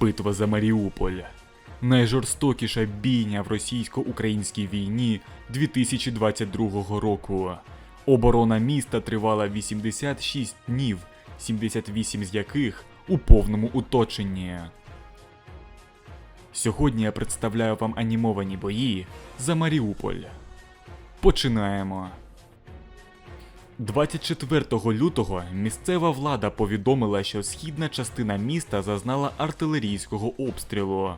Битва за Маріуполь. Найжорстокіша бійня в російсько-українській війні 2022 року. Оборона міста тривала 86 днів, 78 з яких у повному оточенні. Сьогодні я представляю вам анімовані бої за Маріуполь. Починаємо. 24 лютого місцева влада повідомила, що східна частина міста зазнала артилерійського обстрілу.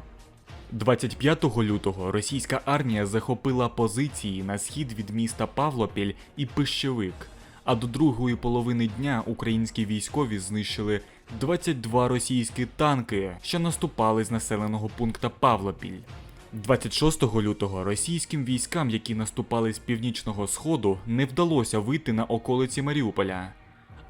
25 лютого російська армія захопила позиції на схід від міста Павлопіль і Пищевик, а до другої половини дня українські військові знищили 22 російські танки, що наступали з населеного пункта Павлопіль. 26 лютого російським військам, які наступали з північного сходу, не вдалося вийти на околиці Маріуполя.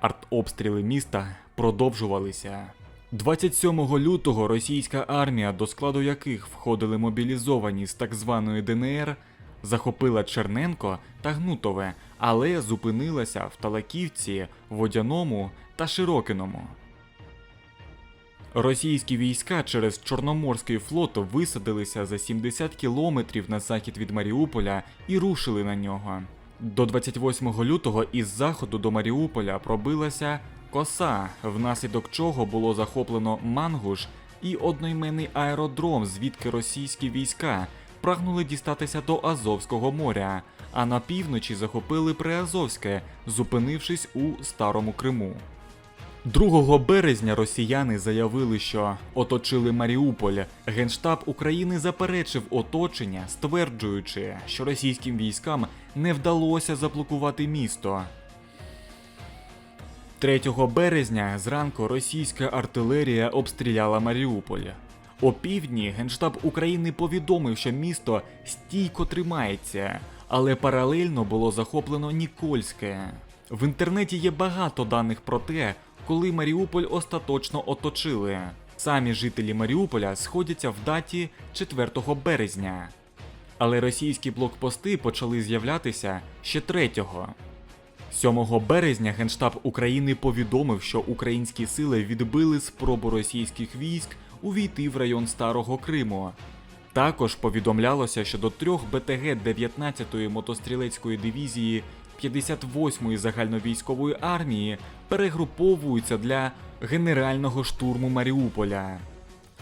Артобстріли міста продовжувалися. 27 лютого російська армія, до складу яких входили мобілізовані з так званої ДНР, захопила Черненко та Гнутове, але зупинилася в Талаківці, Водяному та Широкиному. Російські війська через Чорноморський флот висадилися за 70 кілометрів на захід від Маріуполя і рушили на нього. До 28 лютого із заходу до Маріуполя пробилася коса, внаслідок чого було захоплено Мангуш і одноіменний аеродром, звідки російські війська прагнули дістатися до Азовського моря, а на півночі захопили Приазовське, зупинившись у Старому Криму. 2 березня росіяни заявили, що оточили Маріуполь. Генштаб України заперечив оточення, стверджуючи, що російським військам не вдалося заблокувати місто. 3 березня зранку російська артилерія обстріляла Маріуполь. О півдні Генштаб України повідомив, що місто стійко тримається, але паралельно було захоплено Нікольське. В інтернеті є багато даних про те, коли Маріуполь остаточно оточили. Самі жителі Маріуполя сходяться в даті 4 березня. Але російські блокпости почали з'являтися ще 3-го. 7 березня Генштаб України повідомив, що українські сили відбили спробу російських військ увійти в район Старого Криму. Також повідомлялося, що до трьох БТГ 19-ї мотострілецької дивізії 58-ї загальновійськової армії перегруповуються для генерального штурму Маріуполя.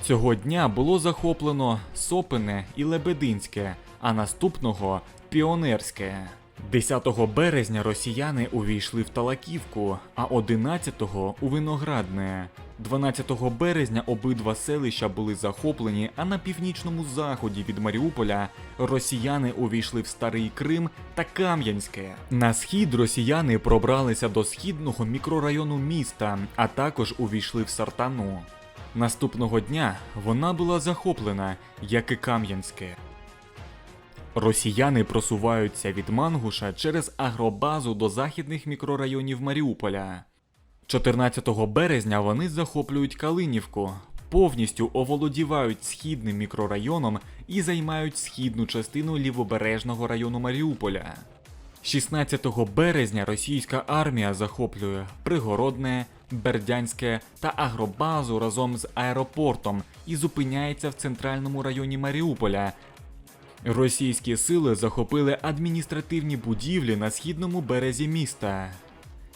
Цього дня було захоплено Сопине і Лебединське, а наступного Піонерське. 10 березня росіяни увійшли в Талаківку, а 11-го у Виноградне. 12 березня обидва селища були захоплені, а на північному заході від Маріуполя росіяни увійшли в Старий Крим та Кам'янське. На схід росіяни пробралися до східного мікрорайону міста, а також увійшли в Сартану. Наступного дня вона була захоплена, як і Кам'янське. Росіяни просуваються від Мангуша через агробазу до західних мікрорайонів Маріуполя. 14 березня вони захоплюють Калинівку, повністю оволодівають східним мікрорайоном і займають східну частину лівобережного району Маріуполя. 16 березня російська армія захоплює Пригородне, Бердянське та Агробазу разом з аеропортом і зупиняється в центральному районі Маріуполя, Російські сили захопили адміністративні будівлі на східному березі міста.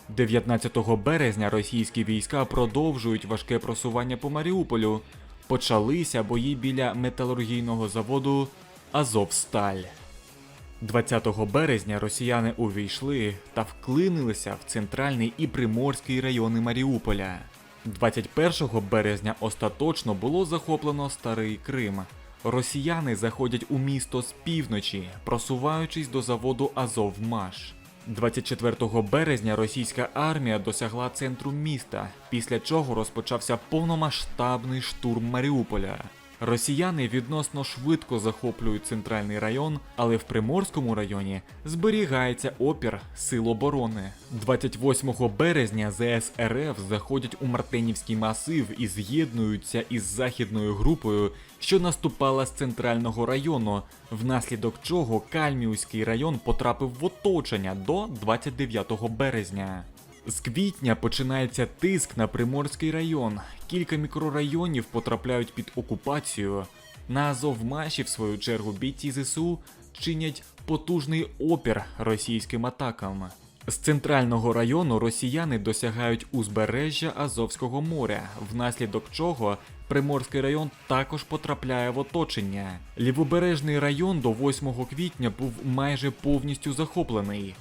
19 березня російські війська продовжують важке просування по Маріуполю. Почалися бої біля металургійного заводу Азовсталь. 20 березня росіяни увійшли та вклинилися в центральний і приморський райони Маріуполя. 21 березня остаточно було захоплено Старий Крим. Росіяни заходять у місто з півночі, просуваючись до заводу Азовмаш. 24 березня російська армія досягла центру міста, після чого розпочався повномасштабний штурм Маріуполя. Росіяни відносно швидко захоплюють центральний район, але в Приморському районі зберігається опір сил оборони. 28 березня ЗС РФ заходять у Мартинівський масив і з'єднуються із західною групою, що наступала з центрального району, внаслідок чого Кальмівський район потрапив в оточення до 29 березня. З квітня починається тиск на Приморський район. Кілька мікрорайонів потрапляють під окупацію. На Азовмаші, в свою чергу, бійці ЗСУ чинять потужний опір російським атакам. З центрального району росіяни досягають узбережжя Азовського моря, внаслідок чого Приморський район також потрапляє в оточення. Лівобережний район до 8 квітня був майже повністю захоплений.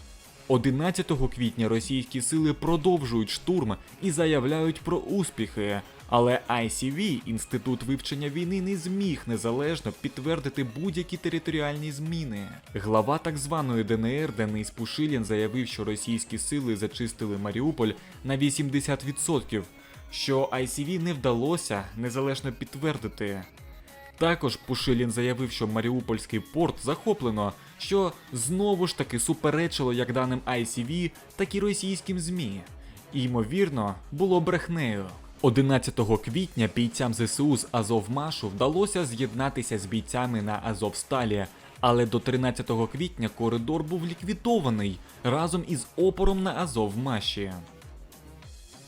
11 квітня російські сили продовжують штурм і заявляють про успіхи, але ICV, інститут вивчення війни, не зміг незалежно підтвердити будь-які територіальні зміни. Глава так званої ДНР Денис Пушилін заявив, що російські сили зачистили Маріуполь на 80%, що ICV не вдалося незалежно підтвердити. Також Пушилін заявив, що Маріупольський порт захоплено, що знову ж таки суперечило як даним ICV, так і російським ЗМІ. І, ймовірно, було брехнею. 11 квітня бійцям ЗСУ з Азовмашу вдалося з'єднатися з бійцями на Азовсталі, але до 13 квітня коридор був ліквідований разом із опором на Азовмаші.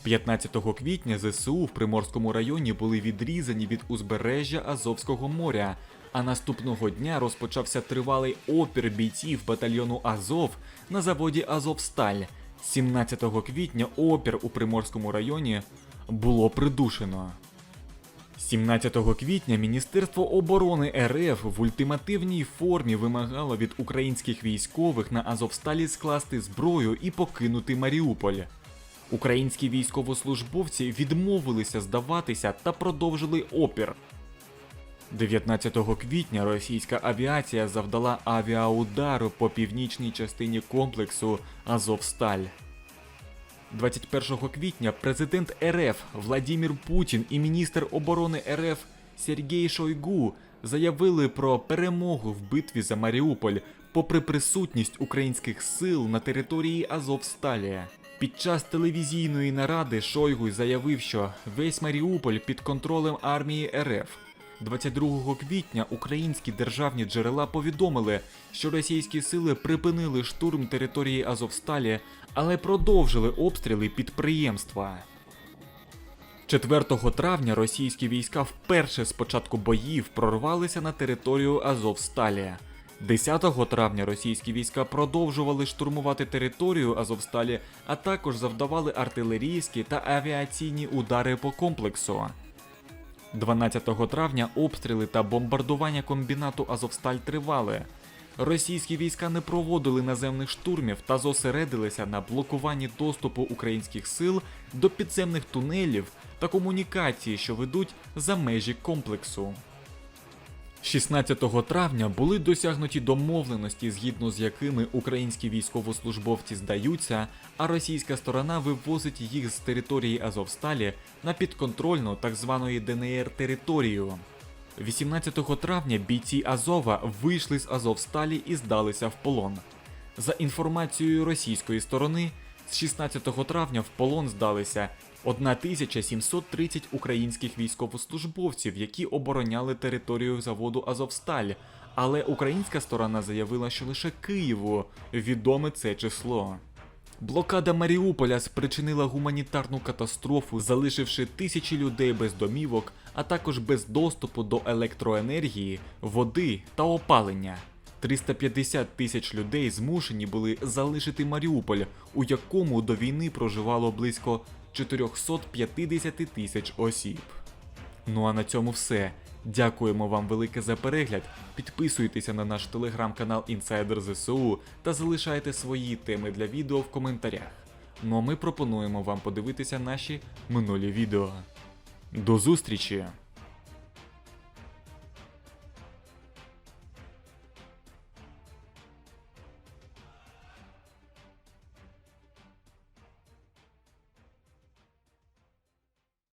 15 квітня ЗСУ в Приморському районі були відрізані від узбережжя Азовського моря, а наступного дня розпочався тривалий опір бійців батальйону Азов на заводі Азовсталь. 17 квітня опір у Приморському районі було придушено. 17 квітня Міністерство оборони РФ в ультимативній формі вимагало від українських військових на Азовсталі скласти зброю і покинути Маріуполь. Українські військовослужбовці відмовилися здаватися та продовжили опір. 19 квітня російська авіація завдала авіаудару по північній частині комплексу Азовсталь. 21 квітня президент РФ Владімір Путін і міністр оборони РФ Сергій Шойгу заявили про перемогу в битві за Маріуполь, попри присутність українських сил на території Азовсталі. Під час телевізійної наради Шойгу заявив, що весь Маріуполь під контролем армії РФ. 22 квітня українські державні джерела повідомили, що російські сили припинили штурм території Азовсталі, але продовжили обстріли підприємства. 4 травня російські війська вперше з початку боїв прорвалися на територію Азовсталі. 10 травня російські війська продовжували штурмувати територію Азовсталі, а також завдавали артилерійські та авіаційні удари по комплексу. 12 травня обстріли та бомбардування комбінату Азовсталь тривали. Російські війська не проводили наземних штурмів та зосередилися на блокуванні доступу українських сил до підземних тунелів та комунікації, що ведуть за межі комплексу. 16 травня були досягнуті домовленості, згідно з якими українські військовослужбовці здаються, а російська сторона вивозить їх з території Азовсталі на підконтрольну так званої ДНР територію. 18 травня бійці Азова вийшли з Азовсталі і здалися в полон. За інформацією російської сторони, з 16 травня в полон здалися 1730 українських військовослужбовців, які обороняли територію заводу Азовсталь. Але українська сторона заявила, що лише Києву відоме це число. Блокада Маріуполя спричинила гуманітарну катастрофу, залишивши тисячі людей без домівок, а також без доступу до електроенергії, води та опалення. 350 тисяч людей змушені були залишити Маріуполь, у якому до війни проживало близько 450 тисяч осіб. Ну а на цьому все. Дякуємо вам велике за перегляд. Підписуйтеся на наш телеграм-канал Інсайдер ЗСУ та залишайте свої теми для відео в коментарях. Ну а ми пропонуємо вам подивитися наші минулі відео. До зустрічі!